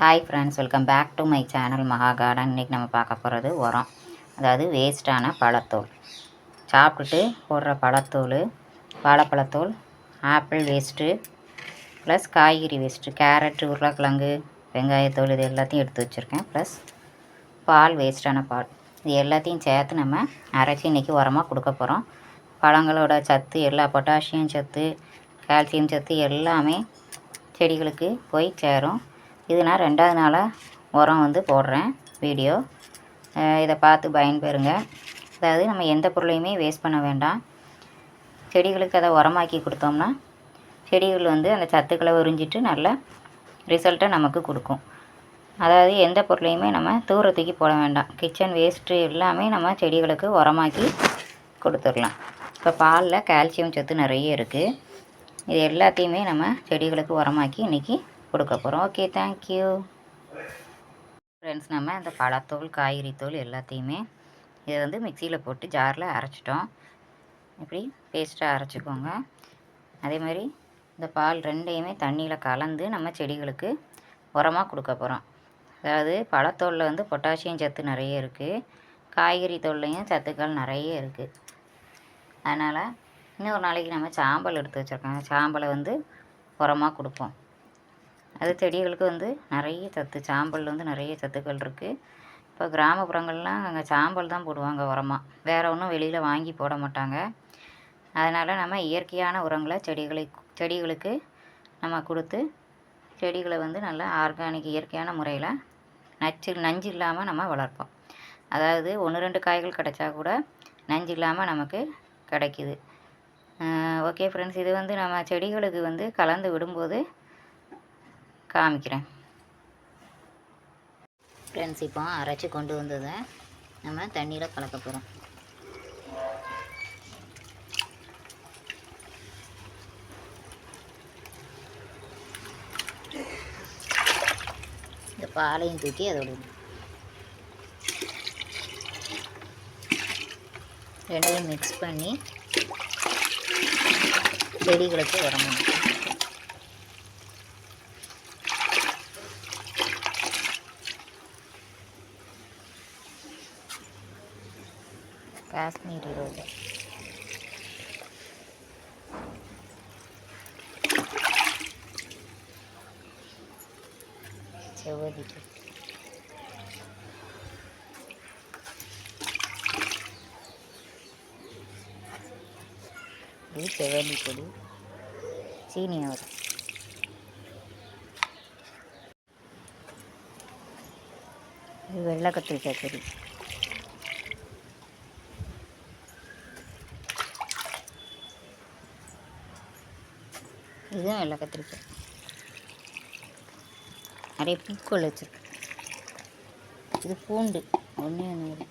Hi friends welcome back to my channel Maha garden இன்றைக்கி நம்ம பார்க்க போகிறது உரம். அதாவது வேஸ்ட்டான பழத்தோல். சாப்பிட்டுட்டு போடுற பழத்தோல் வாழைப்பழத்தோல் ஆப்பிள் வேஸ்ட்டு ப்ளஸ் காய்கறி வேஸ்ட்டு கேரட்டு உருளைக்கிழங்கு வெங்காயத்தோல் இது எல்லாத்தையும் எடுத்து வச்சுருக்கேன். ப்ளஸ் பால் வேஸ்ட்டான பால். இது எல்லாத்தையும் சேர்த்து நம்ம அரைச்சி இன்றைக்கி உரமாக கொடுக்க போகிறோம் பழங்களோட சத்து எல்லா பொட்டாசியம் சத்து கால்சியம் சத்து எல்லாமே செடிகளுக்கு போய் சேரும். இது நான் ரெண்டாவது நாளாக உரம் வந்து போடுறேன் வீடியோ. இதை பார்த்து பயன்பெறுங்க. அதாவது நம்ம எந்த பொருளையுமே வேஸ்ட் பண்ண வேண்டாம். செடிகளுக்கு அதை உரமாக்கி கொடுத்தோம்னா செடிகள் வந்து அந்த சத்துக்களை உறிஞ்சிட்டு நல்ல ரிசல்ட்டை நமக்கு கொடுக்கும். அதாவது எந்த பொருளையுமே நம்ம தூர தூக்கி போட வேண்டாம். கிச்சன் வேஸ்ட்டு எல்லாமே நம்ம செடிகளுக்கு உரமாக்கி கொடுத்துடலாம். இப்போ பாலில் கால்சியம் சத்து நிறைய இருக்குது இது எல்லாத்தையுமே நம்ம செடிகளுக்கு உரமாக்கி இன்றைக்கி கொடுக்க போகிறோம் ஓகே தேங்க்யூ ஃப்ரெண்ட்ஸ் நம்ம அந்த பழத்தோல் காய்கறி தோல் எல்லாத்தையுமே இதை வந்து மிக்சியில் போட்டு ஜாரில் அரைச்சிட்டோம். இப்படி பேஸ்ட்டாக அரைச்சிக்கோங்க. அதே மாதிரி இந்த பால் ரெண்டையுமே தண்ணியில் கலந்து நம்ம செடிகளுக்கு உரமாக கொடுக்க போகிறோம் அதாவது பழத்தோலில் வந்து பொட்டாசியம் சத்து நிறைய இருக்குது காய்கறி தோல்லையும் சத்துக்கள் நிறைய இருக்குது அதனால் இன்னொரு நாளைக்கு நம்ம சாம்பல் எடுத்து வச்சுருக்கோம். சாம்பலை வந்து உரமாக கொடுப்போம். அது செடிகளுக்கு வந்து நிறைய சத்து சாம்பல் வந்து நிறைய சத்துக்கள் இருக்குது இப்போ கிராமப்புறங்கள்லாம் அங்கே சாம்பல் தான் போடுவாங்க உரமாக வேறு ஒன்றும் வெளியில் வாங்கி போட மாட்டாங்க. அதனால் நம்ம இயற்கையான உரங்களை செடிகளை செடிகளுக்கு நம்ம கொடுத்து செடிகளை வந்து நல்லா ஆர்கானிக் இயற்கையான முறையில் நச்சு நஞ்சு இல்லாமல் நம்ம வளர்ப்போம். அதாவது ஒன்று ரெண்டு காய்கள் கிடைச்சா கூட நஞ்சு இல்லாமல் நமக்கு கிடைக்கிது. ஓகே ஃப்ரெண்ட்ஸ் இது வந்து நம்ம செடிகளுக்கு வந்து கலந்து விடும்போது காமிக்கிறேன். ஃப்ரெண்ட்ஸ் இப்போ அரைச்சி கொண்டு வந்ததை நம்ம தண்ணியில் கலக்க போகிறோம் இந்த பாலையும் தூக்கி அதோட ரெண்டையும் மிக்ஸ் பண்ணி செடிகளுக்கு உரணும் కాశ్మీరీ రోజు చివరికి ఇది చెవలి పొడి. చీని ఇది వెళ్ళకత్తిరికాయ పొడి இதுதான் எல்லா கத்திரிக்காய். நிறைய பூக்கள் வச்சுருக்கு இது பூண்டு ஒன்றே ஒன்று